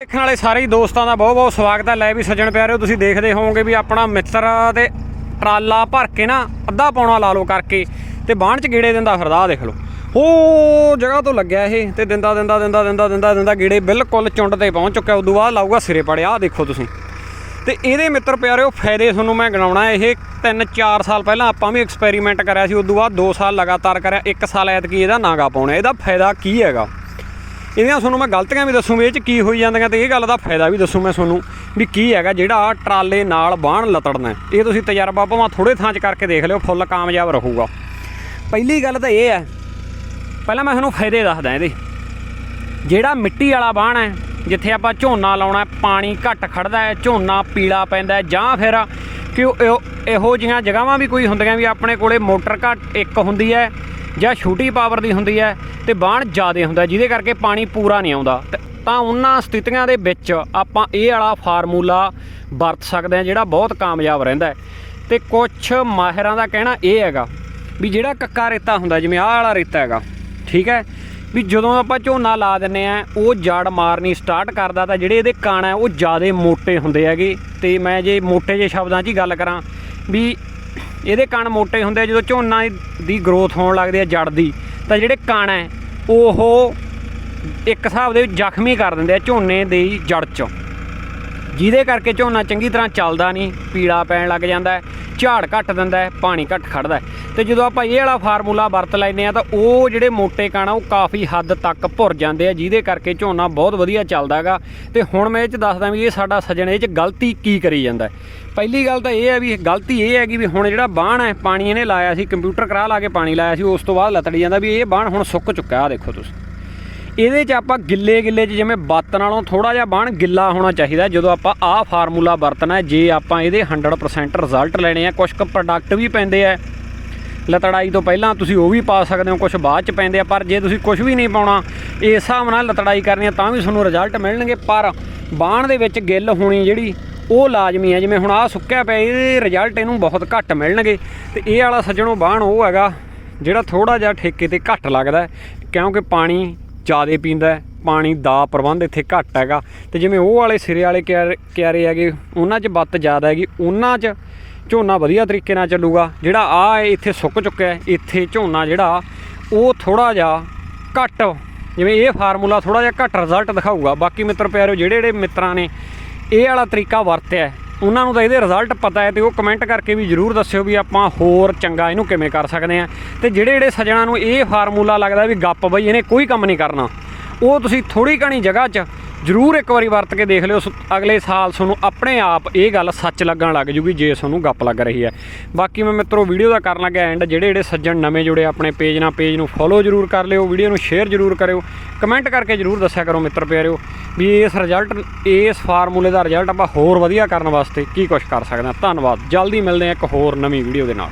ਦੇਖਣ ਵਾਲੇ ਸਾਰੇ ਦੋਸਤਾਂ ਦਾ ਬਹੁਤ ਬਹੁਤ ਸਵਾਗਤ ਹੈ। ਲੈ ਵੀ ਸੱਜਣ ਪਿਆਰਿਓ, ਤੁਸੀਂ ਦੇਖਦੇ ਹੋਵੋਗੇ ਵੀ ਆਪਣਾ ਮਿੱਤਰ ਤੇ ਟਰਾਲਾ ਭਰ ਕੇ ਨਾ ਅੱਧਾ ਪੌਣਾ ਲਾ ਲਓ ਕਰਕੇ ਤੇ ਬਾਣ ਚ ਗੇੜੇ ਦਿੰਦਾ ਫਿਰਦਾ ਦੇਖ ਲਓ। ਉਹ ਜਗ੍ਹਾ ਤੋਂ ਲੱਗਿਆ ਇਹ ਤੇ ਦਿੰਦਾ ਦਿੰਦਾ ਦਿੰਦਾ ਦਿੰਦਾ ਦਿੰਦਾ ਦਿੰਦਾ ਗੇੜੇ ਬਿਲਕੁਲ ਚੁੰਡ ਤੇ ਪਹੁੰਚ ਚੁੱਕਿਆ। ਉਦੋਂ ਬਾਅਦ ਲਾਊਗਾ ਸਿਰੇ ਪੜਿਆ ਆਹ ਦੇਖੋ ਤੁਸੀਂ। ਤੇ ਇਹਦੇ ਮਿੱਤਰ ਪਿਆਰਿਓ, ਫਾਇਦੇ ਤੁਹਾਨੂੰ ਮੈਂ ਗਣਾਉਣਾ, ਇਹ 3-4 ਸਾਲ ਪਹਿਲਾਂ ਆਪਾਂ ਵੀ ਐਕਸਪੈਰੀਮੈਂਟ ਕਰਿਆ ਸੀ, ਉਦੋਂ ਬਾਅਦ 2 ਸਾਲ ਲਗਾਤਾਰ ਕਰਿਆ 1 ਸਾਲ ਐਤਕੀ ਇਹਦਾ ਨਾਗਾ ਪਾਉਣਾ। ਇਹਦਾ ਫਾਇਦਾ ਕੀ ਹੈਗਾ? ਇਹਦੀਆਂ ਤੁਹਾਨੂੰ ਮੈਂ ਗਲਤੀਆਂ ਵੀ ਦੱਸੂ ਵੀ ਇਹ ਚ ਕੀ ਹੋਈ ਜਾਂਦੀਆਂ ਤੇ ਇਹ ਗੱਲ ਦਾ ਫਾਇਦਾ ਵੀ ਦੱਸੂ ਮੈਂ ਤੁਹਾਨੂੰ ਵੀ ਕੀ ਹੈਗਾ ਜਿਹੜਾ ਟਰਾਲੇ ਨਾਲ ਬਾਹਣ ਲਤੜਨਾ ਇਹ ਤੁਸੀਂ ਤਜਰਬਾ ਭਾਵੇਂ ਥੋੜੇ ਥਾਂ 'ਚ ਕਰਕੇ ਦੇਖ ਲਿਓ, ਫੁੱਲ ਕਾਮਯਾਬ ਰਹੂਗਾ। ਪਹਿਲੀ ਗੱਲ ਤਾਂ ਇਹ ਹੈ, ਪਹਿਲਾਂ ਮੈਂ ਤੁਹਾਨੂੰ ਫਾਇਦੇ ਦੱਸਦਾ ਇਹਦੇ। ਜਿਹੜਾ ਮਿੱਟੀ ਵਾਲਾ ਬਾਣ ਹੈ, ਜਿੱਥੇ ਆਪਾਂ ਝੋਨਾ ਲਾਉਣਾ ਪਾਣੀ ਘੱਟ ਖੜਦਾ ਹੈ, ਝੋਨਾ ਪੀਲਾ ਪੈਂਦਾ ਜਾਂ ਫਿਰ ਕਿ ਉਹ- ਇਹੋ- ਇਹੋ ਜਿਹੀਆਂ ਜਗ੍ਹਾਵਾਂ ਵੀ ਕੋਈ ਹੁੰਦੀਆਂ ਵੀ ਆਪਣੇ ਕੋਲੇ ਮੋਟਰ ਘੱਟ ਇੱਕ ਹੁੰਦੀ ਹੈ ਜਾਂ ਛੋਟੀ ਪਾਵਰ ਦੀ ਹੁੰਦੀ ਹੈ ਤੇ ਬਾਣ ਜ਼ਿਆਦਾ ਹੁੰਦਾ, ਜਿਹਦੇ ਕਰਕੇ ਪਾਣੀ ਪੂਰਾ ਨਹੀਂ ਆਉਂਦਾ। ਤਾਂ ਉਹਨਾਂ ਸਥਿਤੀਆਂ ਦੇ ਵਿੱਚ ਆਪਾਂ ਇਹ ਵਾਲਾ ਫਾਰਮੂਲਾ ਵਰਤ ਸਕਦੇ ਹਾਂ ਜਿਹੜਾ ਬਹੁਤ ਕਾਮਯਾਬ ਰਹਿੰਦਾ ਹੈ। ਤੇ ਕੁਝ ਮਾਹਿਰਾਂ ਦਾ ਕਹਿਣਾ ਇਹ ਹੈਗਾ ਵੀ ਜਿਹੜਾ ਕੱਕਾ ਰੇਤਾ ਹੁੰਦਾ, ਜਿਵੇਂ ਆਹ ਵਾਲਾ ਰੇਤਾ ਹੈਗਾ, ਠੀਕ ਹੈ? ਵੀ ਜਦੋਂ ਆਪਾਂ ਝੋਨਾ ਲਾ ਦਿੰਨੇ ਆ, ਉਹ ਜੜ ਮਾਰਨੀ ਸਟਾਰਟ ਕਰਦਾ ਤਾਂ ਜਿਹੜੇ ਇਹਦੇ ਕਣ ਆ, ਉਹ ਜ਼ਿਆਦਾ ਮੋٹੇ ਹੁੰਦੇ ਹੈਗੇ। ਤੇ ਮੈਂ ਜੇ ਮੋٹੇ ਜੇ ਸ਼ਬਦਾਂ 'ਚ ਹੀ ਗੱਲ ਕਰਾਂ, ਵੀ ਇਹਦੇ ਕਣ ਮੋٹੇ ਹੁੰਦੇ ਜਦੋਂ ਝੋਨਾ ਦੀ ਗਰੋਥ ਹੋਣ ਲੱਗਦੀ ਆ ਜੜ ਦੀ, ਤਾਂ ਜਿਹੜੇ ਕਣ ਆ, ਉਹ ਇੱਕ ਹਿਸਾਬ ਦੇ ਜ਼ਖਮੀ ਕਰ ਦਿੰਦੇ ਆ ਝੋਨੇ ਦੀ ਜੜ 'ਚ। ਜਿਹਦੇ ਕਰਕੇ ਝੋਨਾ ਚੰਗੀ ਤਰ੍ਹਾਂ ਚੱਲਦਾ ਨਹੀਂ ਪੀੜਾ ਪੈਣ ਲੱਗ ਜਾਂਦਾ। ਝਾੜ ਘੱਟ ਦਿੰਦਾ ਪਾਣੀ ਘੱਟ ਖੜਦਾ ਹੈ। ਤੇ ਜਦੋਂ ਆਪਾਂ ਇਹ ਵਾਲਾ ਫਾਰਮੂਲਾ ਵਰਤ ਲੈਨੇ ਆ ਤਾਂ ਉਹ ਜਿਹੜੇ ਮੋٹے ਕਣ ਆ, ਉਹ ਕਾਫੀ ਹੱਦ ਤੱਕ ਭੁਰ ਜਾਂਦੇ ਆ, ਜਿਹਦੇ ਕਰਕੇ ਝੋਨਾ ਬਹੁਤ ਵਧੀਆ ਚੱਲਦਾ ਹੈਗਾ। ਤੇ ਹੁਣ ਮੈਂ ਇਹ ਚ ਦੱਸਦਾ ਵੀ ਇਹ ਸਾਡਾ ਸੱਜਣ ਇਹ ਚ ਗਲਤੀ ਕੀ ਕਰੀ ਜਾਂਦਾ ਪਹਿਲੀ ਗੱਲ ਤਾਂ ਇਹ ਹੈ ਵੀ ਗਲਤੀ ਇਹ ਹੈਗੀ ਵੀ ਹੁਣ ਜਿਹੜਾ ਬਾਣ ਹੈ, ਪਾਣੀ ਇਹਨੇ ਲਾਇਆ ਸੀ, ਕੰਪਿਊਟਰ ਕਰਾ ਲਾ ਕੇ ਪਾਣੀ ਲਾਇਆ ਸੀ, ਉਸ ਤੋਂ ਬਾਅਦ ਲਤੜੀ ਜਾਂਦਾ ਵੀ ਇਹ ਬਾਣ ਹੁਣ ਸੁੱਕ ਚੁੱਕਾ ਆ ਦੇਖੋ ਤੁਸੀਂ। ਇਹਦੇ 'ਚ ਆਪਾਂ ਗਿੱਲੇ ਗਿੱਲੇ 'ਚ ਜਿਵੇਂ ਬੱਤ ਨਾਲੋਂ ਥੋੜਾ ਜਿਹਾ ਬਾਣ ਗਿੱਲਾ ਹੋਣਾ ਚਾਹੀਦਾ, ਜਦੋਂ ਆਪਾਂ ਆਹ ਫਾਰਮੂਲਾ ਵਰਤਣਾ ਜੇ ਆਪਾਂ ਇਹਦੇ 100% ਰਿਜ਼ਲਟ ਲੈਣੇ ਆ ਕੁਝ ਕੁ ਪ੍ਰੋਡਕਟ ਵੀ ਪੈਂਦੇ ਆ। ਲਤੜਾਈ ਤੋਂ ਪਹਿਲਾਂ ਤੁਸੀਂ ਉਹ ਵੀ ਪਾ ਸਕਦੇ ਹੋ ਕੁਝ ਬਾਅਦ 'ਚ ਪੈਂਦੇ ਆ, ਪਰ ਜੇ ਤੁਸੀਂ ਕੁਝ ਵੀ ਨਹੀਂ ਪਾਉਣਾ, ਇਸ ਹਿਸਾਬ ਨਾਲ ਲਤੜਾਈ ਕਰਨੀ ਆ, ਤਾਂ ਵੀ ਤੁਹਾਨੂੰ ਰਿਜ਼ਲਟ ਮਿਲਣਗੇ। ਪਰ ਬਾਣ ਦੇ ਵਿੱਚ ਗਿੱਲ ਹੋਣੀ ਜਿਹੜੀ, ਉਹ ਲਾਜ਼ਮੀ ਹੈ ਜਿਵੇਂ ਹੁਣ ਆਹ ਸੁੱਕਿਆ ਪਿਆ, ਇਹਦੇ ਰਿਜ਼ਲਟ ਇਹਨੂੰ ਬਹੁਤ ਘੱਟ ਮਿਲਣਗੇ। ਤੇ ਇਹ ਵਾਲਾ ਸੱਜਣੋਂ ਬਾਣ ਉਹ ਹੈਗਾ, ਜਿਹੜਾ ਥੋੜਾ ਜਿਹਾ ਠੇਕੇ ਤੇ ਘੱਟ ਲੱਗਦਾ ਕਿਉਂਕਿ ਪਾਣੀ ਜ਼ਿਆਦਾ ਪੀਂਦਾ ਪਾਣੀ ਦਾ ਪ੍ਰਬੰਧ ਇੱਥੇ ਘੱਟ ਹੈਗਾ। ਤੇ ਜਿਵੇਂ ਉਹ ਵਾਲੇ ਸਿਰੇ ਵਾਲੇ ਕਿਆਰੇ ਕਿਆਰੇ ਹੈਗੇ, ਉਹਨਾਂ 'ਚ ਬੱਤ ਜ਼ਿਆਦਾ ਹੈਗੀ, ਉਹਨਾਂ 'ਚ ਝੋਨਾ ਵਧੀਆ ਤਰੀਕੇ ਨਾਲ ਚੱਲੂਗਾ। ਜਿਹੜਾ ਆ ਇੱਥੇ ਸੁੱਕ ਚੁੱਕਿਆ ਇੱਥੇ ਝੋਨਾ ਜਿਹੜਾ, ਉਹ ਥੋੜਾ ਜਿਹਾ ਘੱਟ, ਜਿਵੇਂ ਇਹ ਫਾਰਮੂਲਾ ਥੋੜਾ ਜਿਹਾ ਘੱਟ ਰਿਜ਼ਲਟ ਦਿਖਾਊਗਾ। ਬਾਕੀ ਮਿੱਤਰ ਪਿਆਰਿਓ ਜਿਹੜੇ ਜਿਹੜੇ ਮਿੱਤਰਾਂ ਨੇ, ਇਹ ਵਾਲਾ ਤਰੀਕਾ ਵਰਤਿਆ ਉਹਨਾਂ ਨੂੰ ਤਾਂ ਇਹਦੇ ਰਿਜ਼ਲਟ ਪਤਾ ਹੈ ਤੇ ਉਹ ਕਮੈਂਟ ਕਰਕੇ ਵੀ ਜਰੂਰ ਦੱਸਿਓ ਵੀ ਆਪਾਂ ਹੋਰ ਚੰਗਾ ਇਹਨੂੰ ਕਿਵੇਂ ਕਰ ਸਕਦੇ ਆ ਤੇ ਜਿਹੜੇ ਜਿਹੜੇ ਸੱਜਣਾ ਨੂੰ ਇਹ ਫਾਰਮੂਲਾ ਲੱਗਦਾ ਵੀ ਗੱਪ ਬਈ, ਇਹਨੇ ਕੋਈ ਕੰਮ ਨਹੀਂ ਕਰਨਾ। ਉਹ ਤੁਸੀਂ ਥੋੜੀ ਘਣੀ ਜਗ੍ਹਾ 'ਚ ਜਰੂਰ ਇੱਕ ਵਾਰੀ ਵਰਤ ਕੇ ਦੇਖ ਲਿਓ ਸ- ਅਗਲੇ ਸਾਲ ਤੁਹਾਨੂੰ ਆਪਣੇ ਆਪ ਇਹ ਗੱਲ ਸੱਚ ਲੱਗਣ ਲੱਗ ਜੂਗੀ ਜੇ ਤੁਹਾਨੂੰ ਗੱਪ ਲੱਗ ਰਹੀ ਹੈ। ਬਾਕੀ ਮੈਂ ਮਿੱਤਰੋ ਵੀਡੀਓ ਦਾ ਕਰਨ ਲੱਗਾ ਐਂਡ ਜਿਹੜੇ ਜਿਹੜੇ ਸੱਜਣ ਨਵੇਂ ਜੁੜੇ ਆਪਣੇ ਪੇਜ ਨਾਲ ਪੇਜ ਨੂੰ ਫੋਲੋ ਜਰੂਰ ਕਰ ਲਿਓ ਵੀਡੀਓ ਨੂੰ ਸ਼ੇਅਰ ਜਰੂਰ ਕਰਿਓ ਕਮੈਂਟ ਕਰਕੇ ਜਰੂਰ ਦੱਸਿਆ ਕਰੋ ਮਿੱਤਰ ਪਿਆਰਿਓ ਵੀ ਇਸ ਰਿਜ਼ਲਟ ਇਸ ਫਾਰਮੂਲੇ ਦਾ ਰਿਜ਼ਲਟ ਆਪਾਂ ਹੋਰ ਵਧੀਆ ਕਰਨ ਵਾਸਤੇ ਕੀ ਕੁਝ ਕਰ ਸਕਦੇ ਹਾਂ। ਧੰਨਵਾਦ, ਜਲਦੀ ਮਿਲਦੇ ਹਾਂ ਇੱਕ ਹੋਰ ਨਵੀਂ ਵੀਡੀਓ ਦੇ ਨਾਲ।